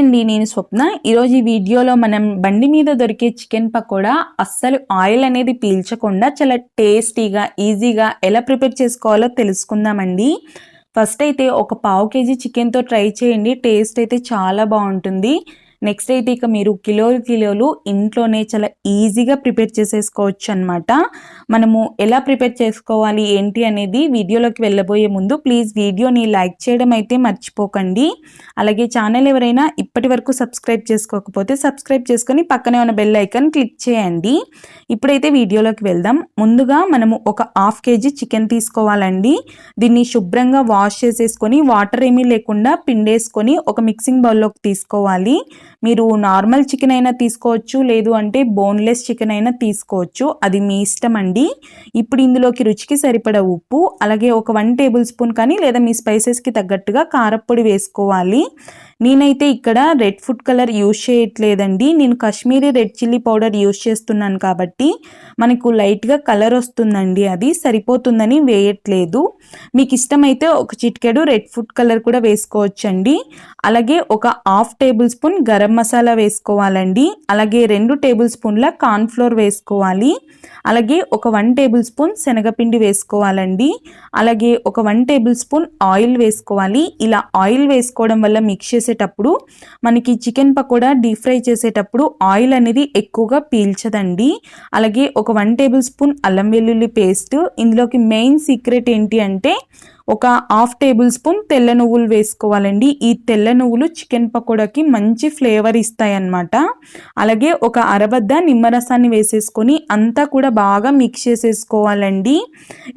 అండి నేను స్వప్న. ఈరోజు ఈ వీడియోలో మనం బండి మీద దొరికే చికెన్ పకోడా అస్సలు ఆయిల్ అనేది పీల్చకుండా చాలా టేస్టీగా ఈజీగా ఎలా ప్రిపేర్ చేసుకోవాలో తెలుసుకుందామండి. ఫస్ట్ అయితే ఒక పావు కేజీ చికెన్తో ట్రై చేయండి. టేస్ట్ అయితే చాలా బాగుంటుంది. నెక్స్ట్ అయితే ఇక మీరు కిలోలు కిలోలు ఇంట్లోనే చాలా ఈజీగా ప్రిపేర్ చేసేసుకోవచ్చు అనమాట మనము ఎలా ప్రిపేర్ చేసుకోవాలి ఏంటి అనేది వీడియోలోకి వెళ్ళబోయే ముందు ప్లీజ్ వీడియోని లైక్ చేయడం అయితే మర్చిపోకండి. అలాగే ఛానల్ ఎవరైనా ఇప్పటి వరకు సబ్స్క్రైబ్ చేసుకోకపోతే సబ్స్క్రైబ్ చేసుకొని పక్కనే ఉన్న బెల్ ఐకాన్ క్లిక్ చేయండి. ఇప్పుడైతే వీడియోలోకి వెళ్దాం. ముందుగా మనము ఒక హాఫ్ కేజీ చికెన్ తీసుకోవాలండి. దీన్ని శుభ్రంగా వాష్ చేసేసుకొని వాటర్ ఏమీ లేకుండా పిండేసుకొని ఒక మిక్సింగ్ బౌల్లోకి తీసుకోవాలి. మీరు నార్మల్ చికెన్ అయినా తీసుకోవచ్చు లేదు అంటే బోన్లెస్ చికెన్ అయినా తీసుకోవచ్చు. అది మీ ఇష్టం అండి. ఇప్పుడు ఇందులోకి రుచికి సరిపడ ఉప్పు అలాగే ఒక వన్ టేబుల్ స్పూన్ కానీ లేదా మీ స్పైసెస్కి తగ్గట్టుగా కారప్పొడి వేసుకోవాలి. నేనైతే ఇక్కడ రెడ్ ఫుడ్ కలర్ యూజ్ చేయట్లేదండి. నేను Kashmiri red chilli powder use చేస్తున్నాను కాబట్టి మనకు లైట్గా కలర్ వస్తుందండి అది. సరిపోతుందని వేయట్లేదు. మీకు ఇష్టమైతే ఒక చిటికెడు రెడ్ ఫుడ్ కలర్ కూడా వేసుకోవచ్చండి. అలాగే ఒక half tablespoon garam masala వేసుకోవాలండి. అలాగే రెండు టేబుల్ స్పూన్ల కార్న్ఫ్లోర్ వేసుకోవాలి. అలాగే ఒక వన్ టేబుల్ స్పూన్ శనగపిండి వేసుకోవాలండి. అలాగే ఒక వన్ టేబుల్ స్పూన్ ఆయిల్ వేసుకోవాలి. ఇలా ఆయిల్ వేసుకోవడం వల్ల మిక్స్ చేసేటప్పుడు మనకి చికెన్ పకోడా డీప్ ఫ్రై చేసేటప్పుడు ఆయిల్ అనేది ఎక్కువగా పీల్చదండి. అలాగే ఒక వన్ టేబుల్ స్పూన్ అల్లం వెల్లుల్లి పేస్ట్. ఇందులోకి మెయిన్ సీక్రెట్ ఏంటి అంటే ఒక హాఫ్ టేబుల్ స్పూన్ తెల్ల నువ్వులు వేసుకోవాలండి. ఈ తెల్ల నువ్వులు చికెన్ పకోడాకి మంచి ఫ్లేవర్ ఇస్తాయి అన్నమాట అలాగే ఒక అరబద్ద నిమ్మరసాన్ని వేసేసుకొని అంతా కూడా బాగా మిక్స్ చేసేసుకోవాలండి.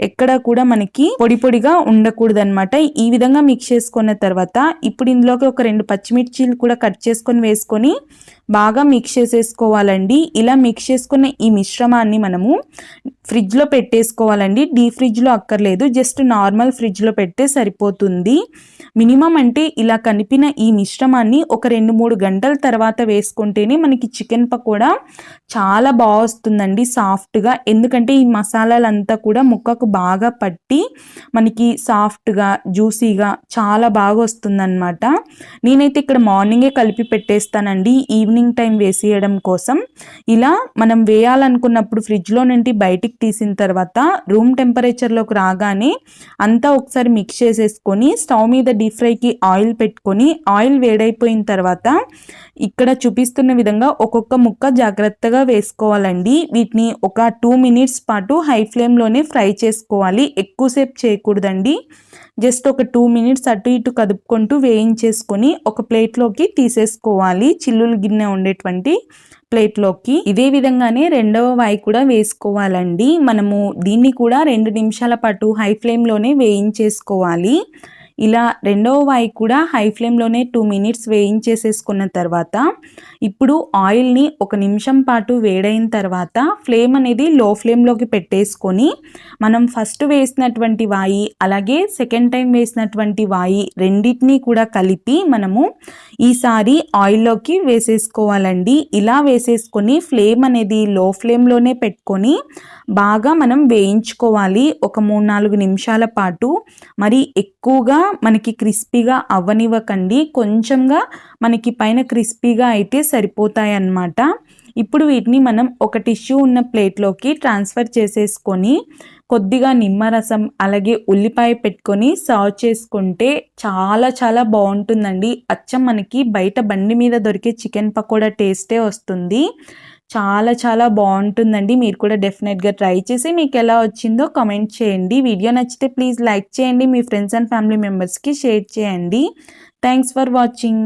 ఎక్కడ కూడా మనకి పొడి పొడిగా ఉండకూడదనమాట ఈ విధంగా మిక్స్ చేసుకున్న తర్వాత ఇప్పుడు ఇందులోకి ఒక రెండు పచ్చిమిర్చీలు కూడా కట్ చేసుకొని వేసుకొని బాగా మిక్స్ చేసేసుకోవాలండి. ఇలా మిక్స్ చేసుకున్న ఈ మిశ్రమాన్ని మనము ఫ్రిడ్జ్లో పెట్టేసుకోవాలండి. డీ ఫ్రిడ్జ్లో అక్కర్లేదు. జస్ట్ నార్మల్ ఫ్రిడ్జ్ ఫ్రిడ్జ్లో పెడితే సరిపోతుంది. మినిమం అంటే ఇలా కనిపిన ఈ మిశ్రమాన్ని ఒక రెండు మూడు గంటల తర్వాత వేసుకుంటేనే మనకి చికెన్ పకోడా చాలా బాగా వస్తుందండి సాఫ్ట్గా. ఎందుకంటే ఈ మసాలాలంతా కూడా ముక్కకు బాగా పట్టి మనకి సాఫ్ట్గా జ్యూసీగా చాలా బాగా వస్తుందన్నమాట నేనైతే ఇక్కడ మార్నింగే కలిపి పెట్టేస్తానండి ఈవినింగ్ టైం వేసేయడం కోసం. ఇలా మనం వేయాలనుకున్నప్పుడు ఫ్రిడ్జ్లో నుండి బయటికి తీసిన తర్వాత రూమ్ టెంపరేచర్లోకి రాగానే అంతా ఒకసారి మిక్స్ చేసేసుకొని స్టవ్ మీద డీప్ ఫ్రైకి ఆయిల్ పెట్టుకొని ఆయిల్ వేడైపోయిన తర్వాత ఇక్కడ చూపిస్తున్న విధంగా ఒక్కొక్క ముక్క జాగ్రత్తగా వేసుకోవాలండి. వీటిని ఒక టూ మినిట్స్ పాటు హై ఫ్లేమ్లోనే ఫ్రై చేసుకోవాలి. ఎక్కువసేపు చేయకూడదండి. జస్ట్ ఒక టూ మినిట్స్ అటు ఇటు కదుపుకుంటూ వేయించేసుకొని ఒక ప్లేట్లోకి తీసేసుకోవాలి. చిల్లులు గిన్నె ఉండేటువంటి ప్లేట్లోకి ఇదే విధంగానే రెండవ వాయి కూడా వేసుకోవాలండి. మనము దీన్ని కూడా రెండు నిమిషాల పాటు హై ఫ్లేమ్లోనే వేయించేసుకోవాలి. ఇలా రెండవ వాయి కూడా హై ఫ్లేమ్లోనే టూ మినిట్స్ వేయించేసేసుకున్న తర్వాత ఇప్పుడు ఆయిల్ని ఒక నిమిషం పాటు వేడైన తర్వాత ఫ్లేమ్ అనేది లో ఫ్లేమ్లోకి పెట్టేసుకొని మనం ఫస్ట్ వేసినటువంటి వాయి అలాగే సెకండ్ టైం వేసినటువంటి వాయి రెండింటినీ కూడా కలిపి మనము ఈసారి ఆయిల్లోకి వేసేసుకోవాలండి. ఇలా వేసేసుకొని ఫ్లేమ్ అనేది లో ఫ్లేమ్లోనే పెట్టుకొని బాగా మనం వేయించుకోవాలి. ఒక మూడు నాలుగు నిమిషాల పాటు. మరి ఎక్కువగా మనకి క్రిస్పీగా అవ్వనివ్వకండి కొంచెంగా మనకి పైన క్రిస్పీగా అయితే సరిపోతాయి అన్నమాట ఇప్పుడు వీటిని మనం ఒక టిష్యూ ఉన్న ప్లేట్లోకి ట్రాన్స్ఫర్ చేసేసుకొని కొద్దిగా నిమ్మరసం అలాగే ఉల్లిపాయ పెట్టుకొని సర్వ్ చేసుకుంటే చాలా చాలా బాగుంటుందండి. అచ్చం మనకి బయట బండి మీద దొరికే చికెన్ పకోడా టేస్టే వస్తుంది. చాలా చాలా బాగుంటుందండి. మీరు కూడా డెఫినెట్గా ట్రై చేసి మీకు ఎలా వచ్చిందో కమెంట్ చేయండి. వీడియో నచ్చితే ప్లీజ్ లైక్ చేయండి. మీ ఫ్రెండ్స్ అండ్ ఫ్యామిలీ మెంబర్స్కి షేర్ చేయండి. Thanks for watching.